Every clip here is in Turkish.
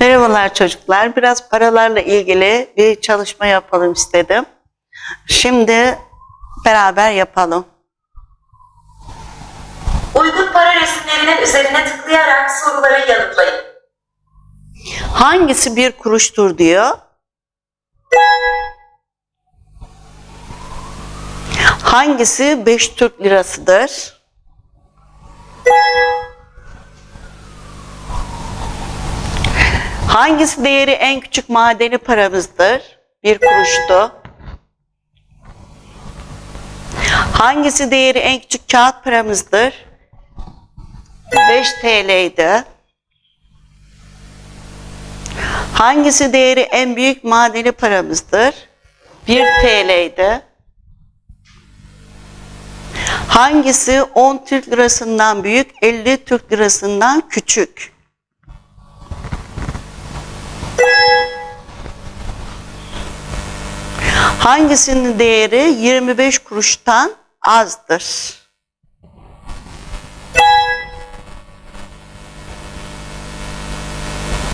Merhabalar çocuklar. Biraz paralarla ilgili bir çalışma yapalım istedim. Şimdi beraber yapalım. Uygun para resimlerinin üzerine tıklayarak soruları yanıtlayın. Hangisi bir kuruştur diyor. Hangisi 5 Türk lirasıdır? Hangisi değeri en küçük madeni paramızdır? Bir kuruştu. Hangisi değeri en küçük kağıt paramızdır? 5 TL'ydi. Hangisi değeri en büyük madeni paramızdır? 1 TL'ydi. Hangisi 10 Türk lirasından büyük, 50 Türk lirasından küçük? Hangisinin değeri 25 kuruştan azdır?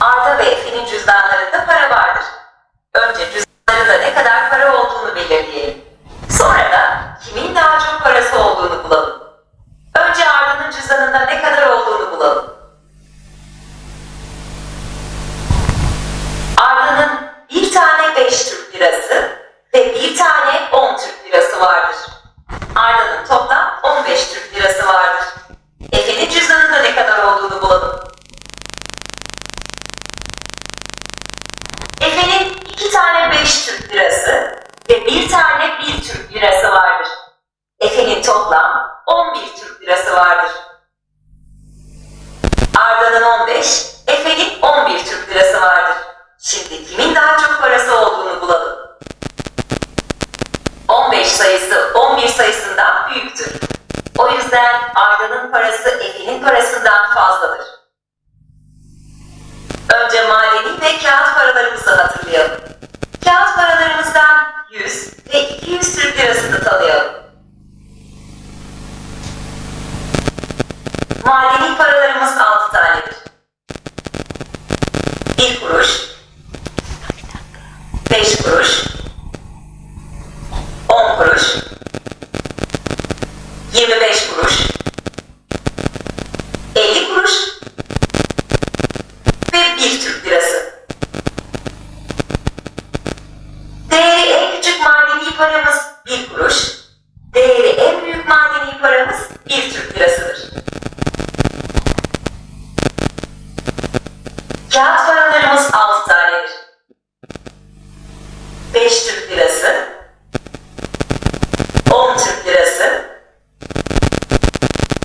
Arda ve Efe'nin cüzdanlarında para vardır. Önce cüzdanlarında ne kadar para olduğunu belirleyelim. Sonra da kimin daha çok parası olduğunu bulalım. Önce Arda'nın cüzdanında ne kadar olduğunu bulalım.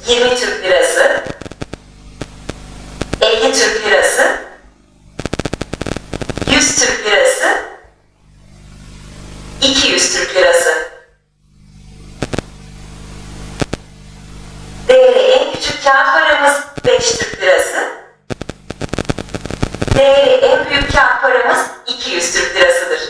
20 Türk lirası, 50 Türk lirası, 100 Türk lirası, 200 Türk lirası. Değeri en küçük kağıt paramız 5 Türk lirası. Değeri en büyük kağıt paramız 200 Türk lirasıdır.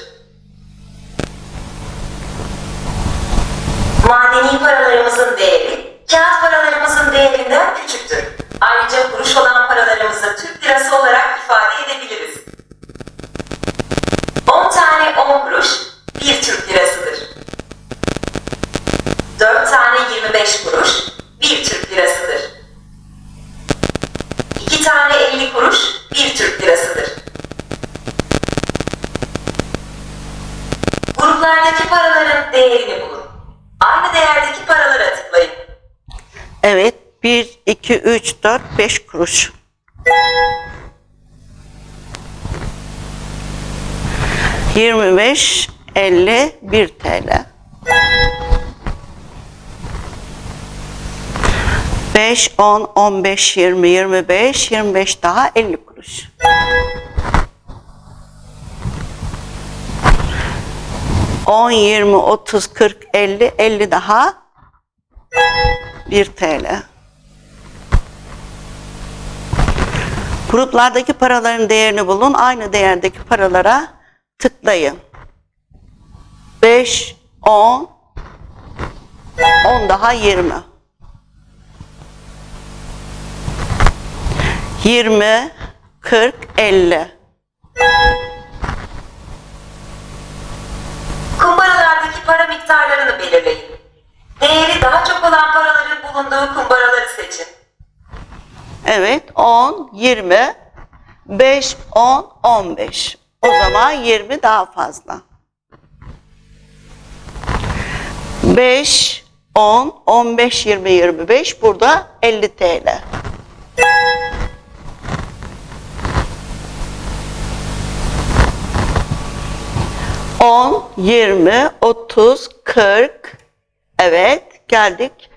Madeni paralarımızın değeri, kağıt paralarımızın değerinden küçüktür. Ayrıca kuruş olan paralarımızı Türk lirası olarak ifade edebiliriz. 10 tane 10 kuruş 1 Türk lirasıdır. 4 tane 25 kuruş 1 Türk lirasıdır. 2 tane 50 kuruş 1 Türk lirasıdır. Gruplardaki paraların değerini bulun. Aynı değerdeki paralara tıklayın. Evet. 1, 2, 3, 4, 5 kuruş. Yirmi beş, elli, bir TL. Beş, on, on beş, yirmi, yirmi beş, yirmi beş daha elli kuruş. On, yirmi, otuz, kırk, elli, elli daha 1 TL. Gruplardaki paraların değerini bulun. Aynı değerdeki paralara tıklayın. 5, 10, 10 daha 20. 20, 40, 50. Kumbaralardaki para miktarlarını belirleyin. Değeri daha çok olan paraların bulunduğu kumbaraları seçin. Evet 10, 20, 5, 10, 15. O zaman 20 daha fazla. 5, 10, 15, 20, 25. Burada 50 TL. On, yirmi, otuz, kırk. Evet, geldik.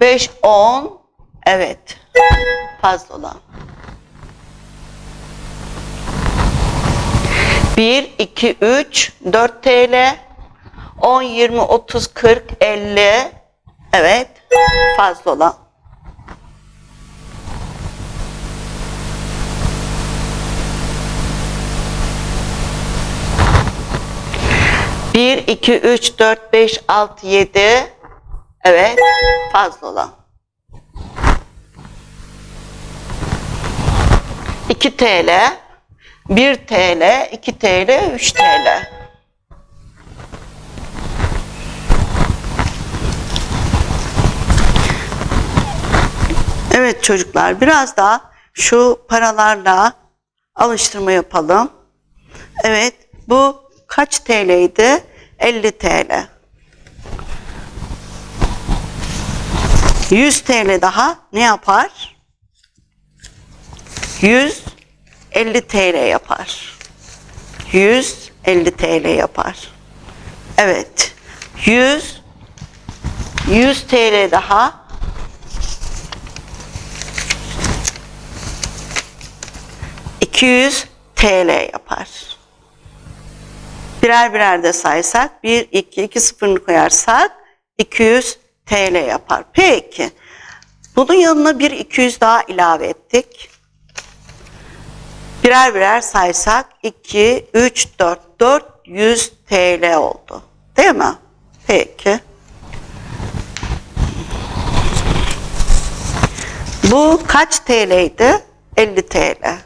Beş, on. Evet, fazla olan. 1, 2, 3, 4 TL. 10, 20, 30, 40, 50. Evet, fazla olan. Bir, iki, üç, dört, beş, altı, yedi. Evet, fazla olan. 2 TL, 1 TL, 2 TL, 3 TL. Evet çocuklar biraz daha şu paralarla alıştırma yapalım. Evet bu kaç TL'ydi? 50 TL. 100 TL daha ne yapar? 150 TL yapar. 150 TL yapar. Evet. 100 100 TL daha. ...200 TL yapar. Birer birer de saysak... ...1, 2, 2 sıfırını koyarsak... ...200 TL yapar. Peki. Bunun yanına bir 200 daha ilave ettik. Birer birer saysak 2, 3, 4, 400 TL oldu. Değil mi? Peki. Bu kaç TL'ydi? 50 TL.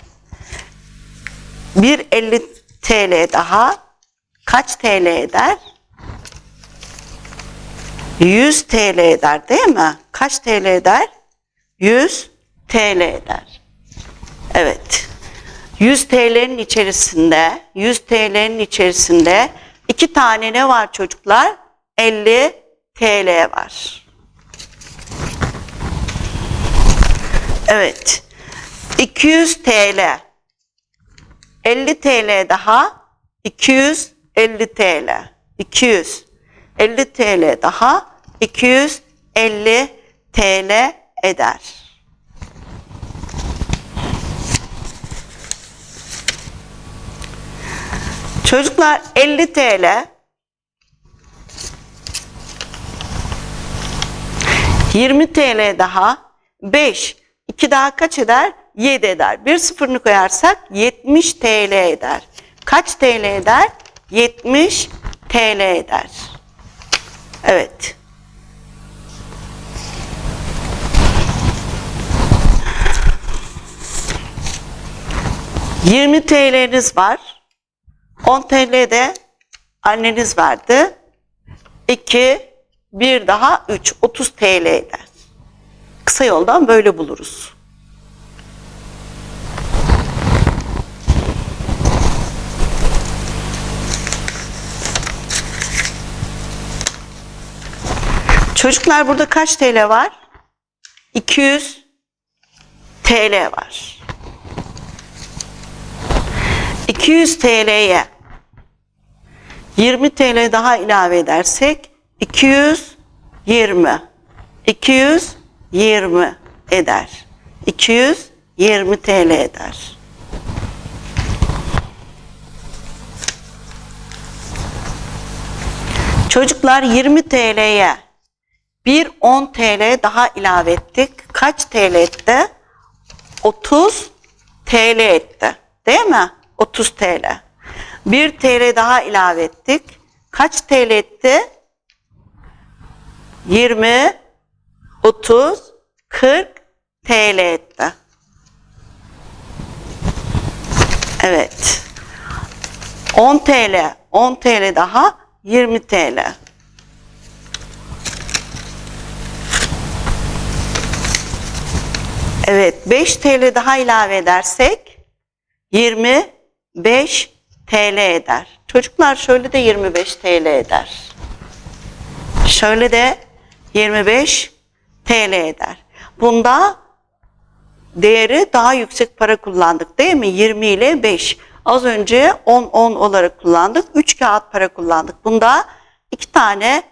Bir 50 TL daha kaç TL eder? 100 TL eder değil mi? Kaç TL eder? 100 TL eder. Evet. 100 TL'nin içerisinde, 100 TL'nin içerisinde iki tane ne var çocuklar? 50 TL var. Evet. 200 TL. 50 TL daha 250 TL. 200. 50 TL daha 250 TL eder. Çocuklar 50 TL 20 TL daha 5 2 daha kaç eder? 7 eder. Bir sıfırını koyarsak 70 TL eder. Kaç TL eder? 70 TL eder. Evet. Yirmi TL'niz var. 10 TL de anneniz verdi. 2, bir daha 3, 30 TL eder. Kısa yoldan böyle buluruz. Çocuklar burada kaç TL var? 200 TL var. 200 TL'ye 20 TL daha ilave edersek 220 220 eder. 220 TL eder. Çocuklar 20 TL'ye bir 10 TL daha ilave ettik. Kaç TL etti? 30 TL etti. Değil mi? 30 TL. 1 TL daha ilave ettik. Kaç TL etti? 20, 30, 40 TL etti. Evet. 10 TL, 10 TL daha 20 TL. Evet, 5 TL daha ilave edersek 25 TL eder. Çocuklar şöyle de 25 TL eder. Şöyle de 25 TL eder. Bunda değeri daha yüksek para kullandık değil mi? 20 ile 5. Az önce 10 10 olarak kullandık. 3 kağıt para kullandık. Bunda 2 tane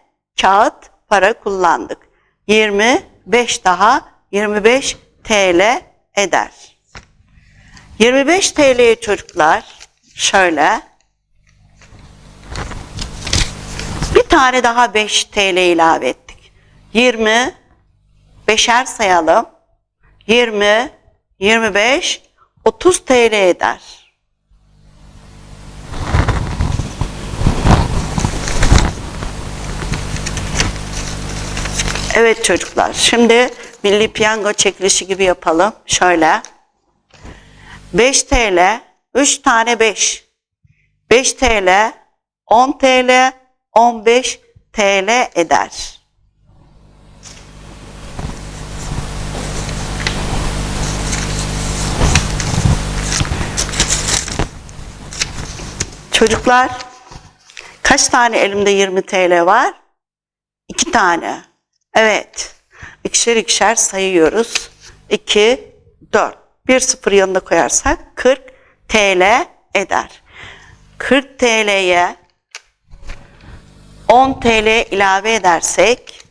kağıt para kullandık. 25 daha 25 TL eder. 25 TL'ye çocuklar şöyle bir tane daha 5 TL ilave ettik. 20 beşer sayalım. 20, 25, 30 TL eder. Evet çocuklar, şimdi milli piyango çekilişi gibi yapalım. Şöyle. 5 TL, 3 tane 5. 5 TL, 10 TL, 15 TL eder. Çocuklar, kaç tane elimde 20 TL var? 2 tane. Evet. İkişer ikişer sayıyoruz. 2, 4. Bir sıfır yanına koyarsak 40 TL eder. 40 TL'ye 10 TL ilave edersek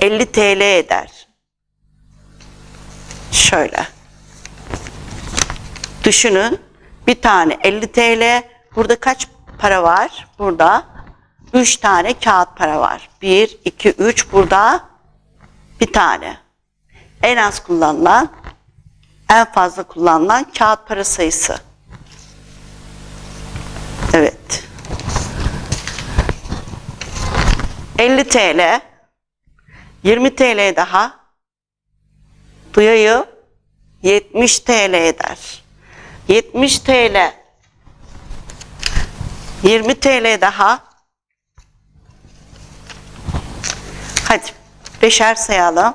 50 TL eder. Şöyle. Düşünün. Bir tane 50 TL. Burada kaç para var? Burada 3 tane kağıt para var. 1, 2, 3. Burada bir tane. En az kullanılan, en fazla kullanılan kağıt para sayısı. Evet. 50 TL. 20 TL daha. Duyayım. 70 TL eder. 70 TL. 20 TL daha. Hadi beşer sayalım.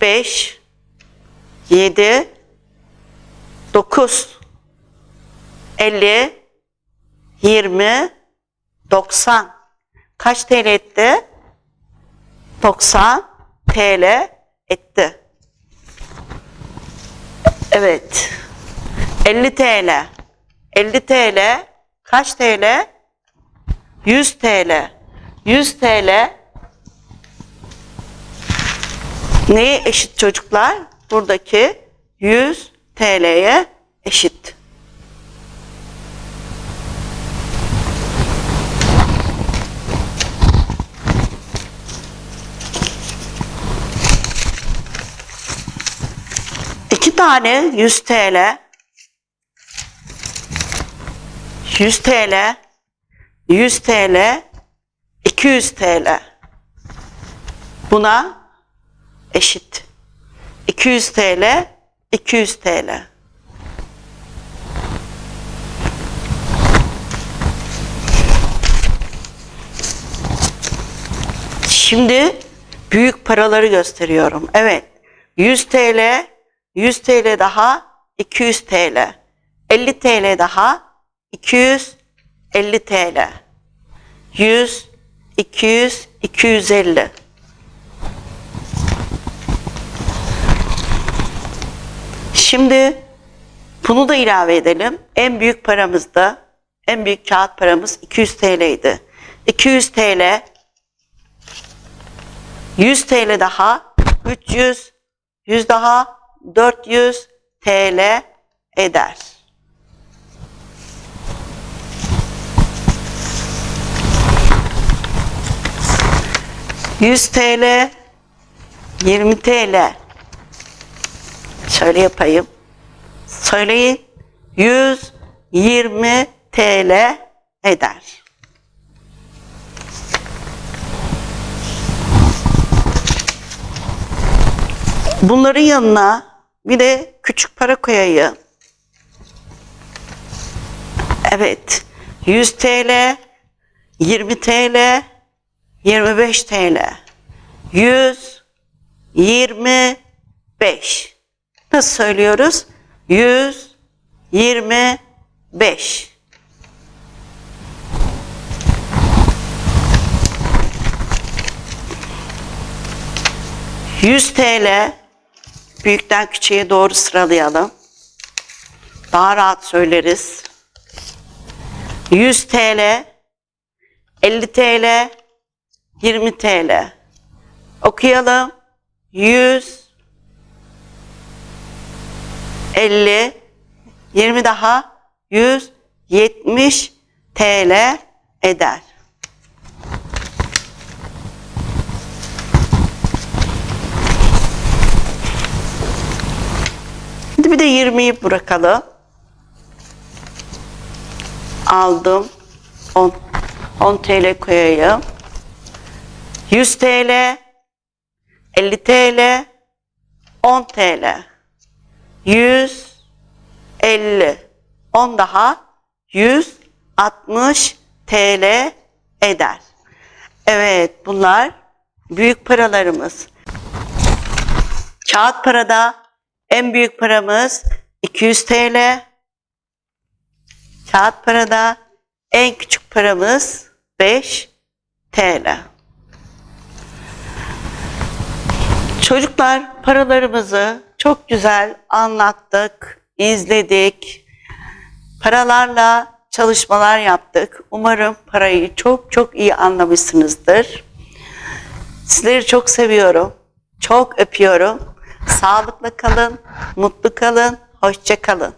5 7 9 50 20 90 Kaç TL etti? 90 TL etti. Evet. 50 TL. 50 TL kaç TL? 100 TL. 100 TL neye eşit çocuklar? Buradaki 100 TL'ye eşit. İki tane 100 TL 100 TL 100 TL 200 TL buna eşit. 200 TL 200 TL. Şimdi büyük paraları gösteriyorum. Evet. 100 TL, 100 TL daha 200 TL. 50 TL daha 250 TL. 100, 200, 250. Şimdi bunu da ilave edelim. En büyük paramız da, en büyük kağıt paramız 200 TL idi. 200 TL, 100 TL daha, 300, 100 daha, 400 TL eder. Yüz TL, 20 TL. Şöyle yapayım. Söyleyin. 120 TL eder. Bunların yanına bir de küçük para koyayım. Evet. 100 TL, 20 TL, 25 TL. 100, 25. Nasıl söylüyoruz? 100, 25. Yüz TL büyükten küçüğe doğru sıralayalım. Daha rahat söyleriz. 100 TL, 50 TL, 20 TL. Okuyalım. 100, 50, 20 daha 170 TL eder. Şimdi bir de 20'yi bırakalım. Aldım. 10, 10 TL koyayım. 100 TL, 50 TL, 10 TL. 100, 50, 10 daha 160 TL eder. Evet bunlar büyük paralarımız. Kağıt parada en büyük paramız 200 TL. Kağıt parada en küçük paramız 5 TL. Çocuklar paralarımızı çok güzel anlattık, izledik. Paralarla çalışmalar yaptık. Umarım parayı çok çok iyi anlamışsınızdır. Sizleri çok seviyorum. Çok öpüyorum. Sağlıklı kalın, mutlu kalın, hoşça kalın.